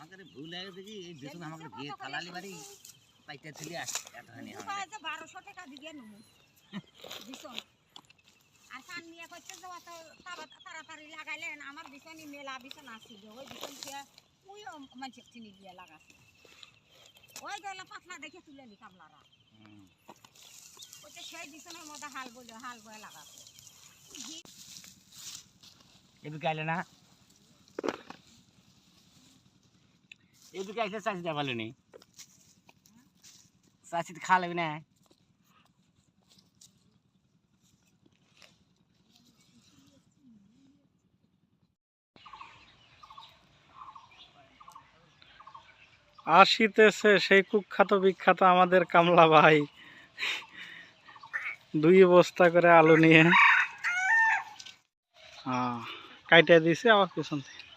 আমাকে রে ভুল লাগে দেখি এই দেখুন আমাকে বিয়ে থালালি বাড়ি পাইতে ছিলি এতখানি আমাকে উপায় বারোশো টাকা দিয়ে নেব ভীষণ। আর কান নিয়ে করছে যে অত তাড়াতাড়ি লাগাইলেন। আমার ভীষণই মেলা ভীষণ আসছিল ওই ভীষণ খেয়ে ওই মানুষের চিনি দিয়ে লাগাছে। ওই গেলে পাতলা দেখে তুলে নি কামলারা হুম। ওই তো সেই ভীষণের মধ্যে হাল বলে হাল বয়ে লাগাছে। এদিকে আইলে না? এদিকে আইসে চাষি দেওয়া পারল নি চাষি না। আসিতেছে সেই কুখ্যাত বিখ্যাত আমাদের কামলা ভাই। দুই বস্তা করে আলু নিয়ে। কাইটে দিছে আবার পিছন থেকে।